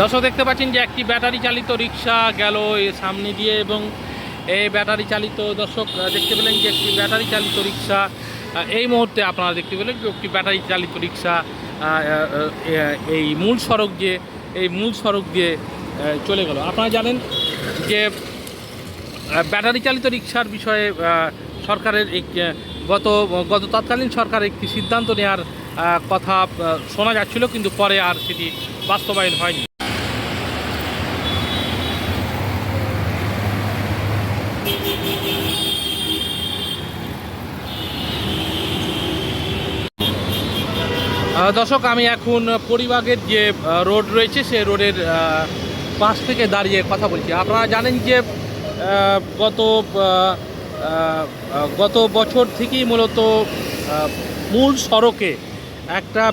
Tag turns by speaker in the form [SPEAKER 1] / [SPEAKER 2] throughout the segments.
[SPEAKER 1] দর্শক দেখতে পাচ্ছেন যে একটি ব্যাটারি চালিত রিক্সা গেল সামনে দিয়ে এবং এই ব্যাটারি চালিত দর্শক দেখতে পেলেন যে একটি ব্যাটারি চালিত রিক্সা এই মুহূর্তে আপনারা দেখতে পেলেন যে একটি ব্যাটারি চালিত রিক্সা এই মূল সড়ক দিয়ে, এই মূল সড়ক দিয়ে চলে গেল। আপনারা জানেন যে ব্যাটারি চালিত রিক্সার বিষয়ে সরকারের গত গত তৎকালীন সরকার একটি সিদ্ধান্ত নেওয়ার কথা শোনা যাচ্ছিল, কিন্তু পরে আর সেটি বাস্তবায়ন হয়নি। দর্শক, আমি এখন পরিবাগের যে রোড রয়েছে সে রোডের পাশ থেকে দাঁড়িয়ে কথা বলছি। আপনারা জানেন যে গত গত বছর থেকেই মূলত মূল সড়কে একটা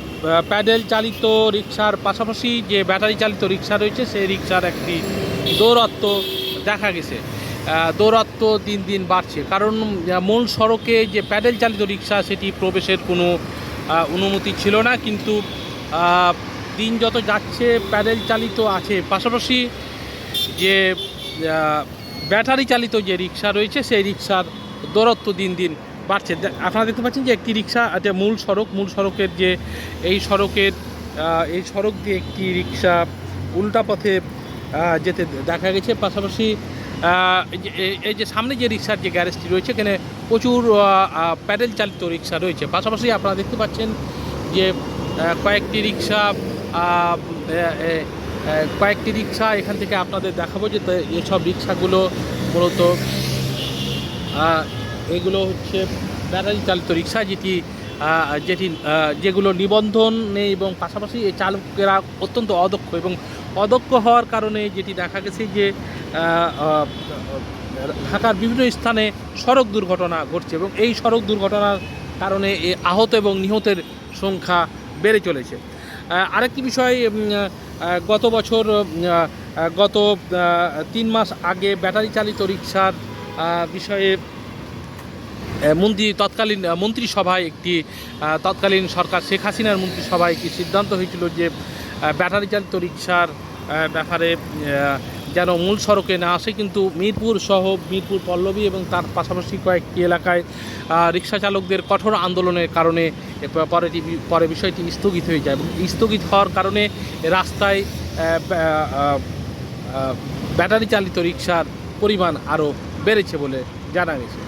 [SPEAKER 1] প্যাডেল চালিত রিক্সার পাশাপাশি যে ব্যাটারি চালিত রিক্সা রয়েছে, সেই রিক্সার একটি দৌরত্ব দেখা গেছে। আহ, দৌরত্ব দিন দিন বাড়ছে। কারণ মূল সড়কে যে প্যাডেল চালিত রিক্সা সেটি প্রবেশের কোনো অনুমতি ছিল না। কিন্তু দিন যত যাচ্ছে প্যাডেল চালিত আছে। পাশাপাশি যে ব্যাটারি চালিত যে রিক্সা রয়েছে সেই রিক্সার দূরত্ব দিন দিন বাড়ছে। আপনারা দেখতে পাচ্ছেন যে একটি রিক্সা যে মূল সড়ক। মূল সড়কের যে এই সড়কের এই সড়ক দিয়ে একটি রিক্সা উল্টা পথে যেতে দেখা গেছে। পাশাপাশি এই যে- সামনে যে রিক্সার যে গ্যারেজটি রয়েছে, এখানে প্রচুর প্যাডেল চালিত রিক্সা রয়েছে। পাশাপাশি আপনারা দেখতে পাচ্ছেন যে কয়েকটি রিক্সা কয়েকটি রিক্সা এখান থেকে আপনাদের দেখাবো যে এসব রিক্সাগুলো মূলত এগুলো হচ্ছে ব্যাটারি চালিত রিক্সা, যেটি যেটি যেগুলো নিবন্ধন নেই এবং পাশাপাশি এই চালকেরা অত্যন্ত অদক্ষ এবং অদক্ষ হওয়ার কারণে যেটি দেখা গেছে যে ঢাকার বিভিন্ন স্থানে সড়ক দুর্ঘটনা ঘটছে এবং এই সড়ক দুর্ঘটনার কারণে আহত এবং নিহতের সংখ্যা বেড়ে চলেছে। আরেকটি বিষয় গত বছর গত তিন মাস আগে ব্যাটারি চালিত রিক্সার বিষয়ে মন্ত্রী, তৎকালীন মন্ত্রিসভায় একটি তৎকালীন সরকার শেখ হাসিনার মন্ত্রিসভায় একটি সিদ্ধান্ত হয়েছিল যে ব্যাটারি চালিত রিক্সার ব্যাপারে যেন মূল সড়কে না আসে, কিন্তু মিরপুর সহ মিরপুর পল্লবী এবং তার পাশাপাশি কয়েকটি এলাকায় রিক্সা চালকদের কঠোর আন্দোলনের কারণে পরে পরে বিষয়টি স্থগিত হয়ে যায় এবং স্থগিত হওয়ার কারণে রাস্তায় ব্যাটারি চালিত রিক্সার পরিমাণ আরও বেড়েছে বলে জানা গেছে।